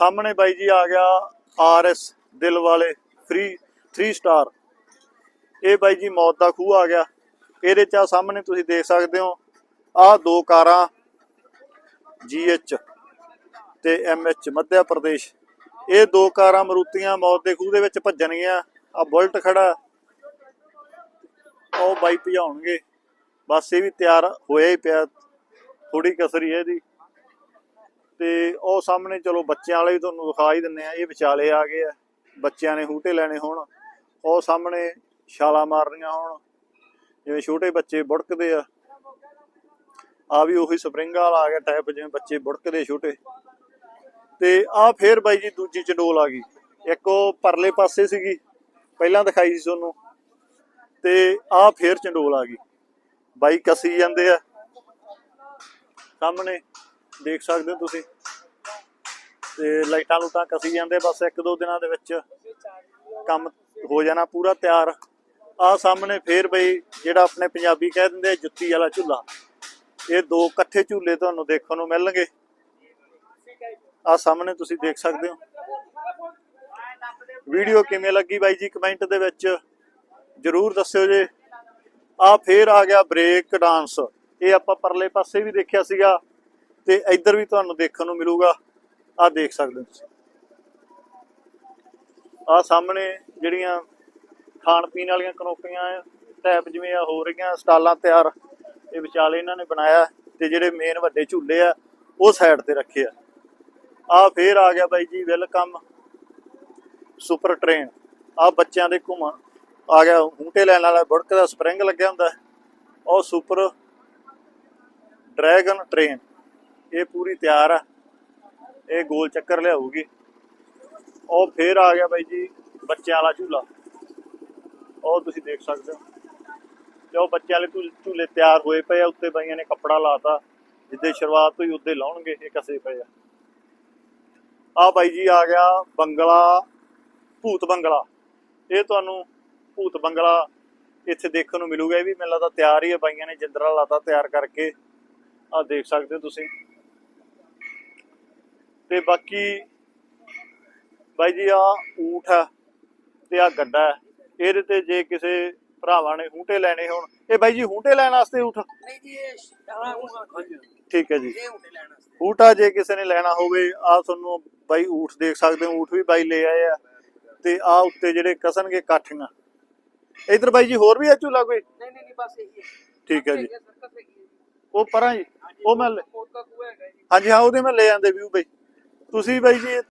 ਸਾਹਮਣੇ ਬਾਈ ਜੀ ਆ ਗਿਆ ਆਰਐਸ ਦਿਲ ਵਾਲੇ ਫ੍ਰੀ 3 ਸਟਾਰ ਇਹ ਬਾਈ ਜੀ ਮੌਤ ਦਾ ਖੂਹ ਆ ਗਿਆ। ਇਹਦੇ ਚ ਆ ਸਾਹਮਣੇ ਤੁਸੀਂ ਦੇਖ ਸਕਦੇ ਹੋ, ਆਹ ਦੋ ਕਾਰਾਂ ਜੀਐਚ ਤੇ ਐਮਐਚ ਮੱਧਿਆ ਪ੍ਰਦੇਸ਼। ਇਹ ਦੋ ਕਾਰਾਂ ਮਰੂਤੀਆਂ ਮੌਤ ਦੇ ਖੂਹ ਦੇ ਵਿੱਚ ਭੱਜਣਗੀਆਂ। ਆ ਬੁਲਟ ਖੜਾ। ਉਹ ਬਾਈ ਭਜਾਉਣਗੇ। ਬਸ ਇਹ ਵੀ ਤਿਆਰ ਹੋਇਆ ਹੀ ਪਿਆ। ਥੋੜੀ ਕਸਰੀ ਹੈ ਇਹਦੀ। ਤੇ ਉਹ ਸਾਹਮਣੇ ਚਲੋ ਬੱਚਿਆਂ ਵਾਲੇ ਵੀ ਤੁਹਾਨੂੰ ਦਿਖਾ ਹੀ ਦਿੰਨੇ ਆ ਇਹ ਵਿਚਾਲੇ ਆ ਗਏ ਆ, ਬੱਚਿਆਂ ਨੇ ਹੂਟੇ ਲੈਣੇ ਹੋਣ, ਉਹ ਸਾਹਮਣੇ ਛਾਲਾ ਮਾਰਨੀਆਂ ਹੋਣ, ਜਿਵੇਂ ਛੋਟੇ ਬੱਚੇ ਬੁੜਕਦੇ ਆ। ਆ ਵੀ ਉਹੀ ਸਪਰਿੰਗ ਵਾਲਾ ਆ ਗਿਆ ਟਾਈਪ ਜਿਵੇਂ ਬੱਚੇ ਬੁੜਕਦੇ ਛੋਟੇ। ਤੇ ਆ ਫੇਰ ਬਾਈ ਜੀ ਦੂਜੀ ਚੰਡੋਲ ਆ ਗਈ। ਇੱਕ ਉਹ ਪਰਲੇ ਪਾਸੇ ਸੀਗੀ, ਪਹਿਲਾਂ ਦਿਖਾਈ ਸੀ ਤੁਹਾਨੂੰ। ਤੇ ਆ ਫੇਰ ਚੰਡੋਲ ਆ ਗਈ। ਬਾਈ ਕਸੀ ਜਾਂਦੇ ਆ। ਸਾਹਮਣੇ ਦੇਖ ਸਕਦੇ ਹੋ ਤੁਸੀਂ। ਤੇ ਲਾਈਟਾਂ ਲੂਟਾਂ ਕਸੀ ਜਾਂਦੇ, ਬਸ ਇੱਕ ਦੋ ਦਿਨਾਂ ਦੇ ਵਿੱਚ ਕੰਮ ਹੋ ਜਾਣਾ ਪੂਰਾ ਤਿਆਰ। ਆ ਸਾਹਮਣੇ ਫੇਰ ਬਈ ਜਿਹੜਾ ਆਪਣੇ ਪੰਜਾਬੀ ਕਹਿ ਦਿੰਦੇ ਜੁੱਤੀ ਵਾਲਾ ਝੂਲਾ। ਇਹ ਦੋ ਇਕੱਠੇ ਝੂਲੇ ਤੁਹਾਨੂੰ ਦੇਖਣ ਨੂੰ ਮਿਲਣਗੇ। ਆ ਸਾਹਮਣੇ ਤੁਸੀਂ ਦੇਖ ਸਕਦੇ ਹੋ। ਵੀਡੀਓ ਕਿਵੇਂ ਲੱਗੀ ਬਾਈ ਜੀ ਕਮੈਂਟ ਦੇ ਵਿੱਚ ਜਰੂਰ ਦੱਸਿਓ ਜੇ। ਆ ਫੇਰ ਆ ਗਿਆ ਬ੍ਰੇਕ ਡਾਂਸ। ਇਹ ਆਪਾਂ ਪਰਲੇ ਪਾਸੇ ਵੀ ਦੇਖਿਆ ਸੀਗਾ। ਤੇ ਇੱਧਰ ਵੀ ਤੁਹਾਨੂੰ ਦੇਖਣ ਨੂੰ ਮਿਲੂਗਾ। ਆ ਦੇਖ ਸਕਦੇ ਹੋ ਤੁਸੀਂ। ਆ ਸਾਹਮਣੇ ਜਿਹੜੀਆਂ ਖਾਣ ਪੀਣ ਵਾਲੀਆਂ ਕਨੋਪੀਆਂ ਟੈਪ ਜਿਵੇਂ ਆ ਹੋ ਰਹੀਆਂ, ਸਟਾਲਾਂ ਤਿਆਰ। ਇਹ ਵਿਚਾਲੇ ਇਹਨਾਂ ਨੇ ਬਣਾਇਆ ਤੇ ਜਿਹੜੇ ਮੇਨ ਵੱਡੇ ਝੂਲੇ ਆ, ਉਹ ਸਾਈਡ ਤੇ ਰੱਖੇ ਆ। ਆ ਫੇਰ ਆ ਗਿਆ ਬਾਈ ਜੀ ਵੈਲਕਮ ਸੁਪਰ ਟ੍ਰੇਨ ਆ ਬੱਚਿਆਂ ਦੇ ਘੁੰਮਣ। ਆ ਗਿਆ ਹੂਟੇ ਲੈਣ ਵਾਲਾ, ਬੁੜਕ ਦਾ ਸਪਰਿੰਗ ਲੱਗਿਆ ਹੁੰਦਾ। ਉਹ ਸੁਪਰ ਡਰੈਗਨ ਟ੍ਰੇਨ ਇਹ ਪੂਰੀ ਤਿਆਰ ਆ। ਇਹ ਗੋਲ ਚੱਕਰ ਲਿਆਊਗੀ। ਉਹ ਫੇਰ ਆ ਗਿਆ ਬਾਈ ਜੀ, ਬੱਚਿਆਂ ਵਾਲਾ ਝੂਲਾ। ਉਹ ਤੁਸੀਂ ਦੇਖ ਸਕਦੇ ਹੋ। ਤੇ ਉਹ ਬੱਚਿਆਂ ਵਾਲੇ ਝੂਲੇ ਤਿਆਰ ਹੋਏ ਪਏ ਆ, ਉੱਤੇ ਬਾਈਆਂ ਨੇ ਕੱਪੜਾ ਲਾਤਾ। ਜਿੱਦੇ ਸ਼ੁਰੂਆਤ ਤੋਂ ਹੀ ਉੱਦੇ ਲਾਉਣਗੇ, ਇਹ ਕਸੇ ਪਏ ਆ। ਆ ਬਾਈ ਜੀ ਆ ਗਿਆ ਬੰਗਲਾ, ਭੂਤ ਬੰਗਲਾ। ਇਹ ਤੁਹਾਨੂੰ ਭੂਤ ਬੰਗਲਾ ਇੱਥੇ ਦੇਖਣ ਨੂੰ ਮਿਲੂਗਾ। ਇਹ ਵੀ ਮੈਨੂੰ ਲੱਗਦਾ ਤਿਆਰ ਹੀ ਹੈ ਬਾਈਆਂ ਨੇ ਜਿੰਦਰਾ ਲਾਤਾ ਤਿਆਰ ਕਰਕੇ। ਆ ਦੇਖ ਸਕਦੇ ਹੋ ਤੁਸੀਂ। ਤੇ ਬਾਕੀ ਬਾਈ ਜੀ ਆ ਊਠ ਹੈ ਤੇ ਆ ਗੱਡਾ ਹੈ ਇਹਦੇ ਤੇ ਜੇ ਕਿਸੇ ਭਰਾਵਾਂ ਨੇ ਹੂਟੇ ਲੈਣੇ ਹੋਣ ਇਹ ਬਾਈ ਜੀ ਹੂਟੇ ਲੈਣ ਵਾਸਤੇ ਊਠ? ਨਹੀਂ ਜੀ ਠੀਕ ਹੈ ਜੀ। ਇਹ ਹੁੰਦੇ ਲੈਣ ਵਾਸਤੇ। ਊਠਾ ਜੇ ਕਿਸੇ ਨੇ ਲੈਣਾ ਹੋਵੇ ਆ ਤੁਹਾਨੂੰ ਬਾਈ ਊਠ ਦੇਖ ਸਕਦੇ ਹੋ ਊਠ ਵੀ ਬਾਈ ਲੈ ਆਏ ਆ। ਤੇ ਆ ਉੱਤੇ ਜਿਹੜੇ ਕਸਣਗੇ ਕਾਠੀਆਂ। ਇਧਰ ਬਾਈ ਜੀ ਹੋਰ ਵੀ ਆ ਝੂਲਾ ਕੋਈ? ਨਹੀਂ ਨਹੀਂ ਬਸ ਇਹੀ ਹੈ ਠੀਕ ਹੈ ਜੀ। ਉਹ ਪਰਾਂ ਜੀ ਉਹ ਮੈਂ ਹਾਂਜੀ ਹਾਂ ਉਹਦੇ ਮੈਂ ਲੈ ਜਾਂਦੇ ਵਿਊ ਬਾਈ। ਤੁਸੀਂ ਬਾਈ ਜੀ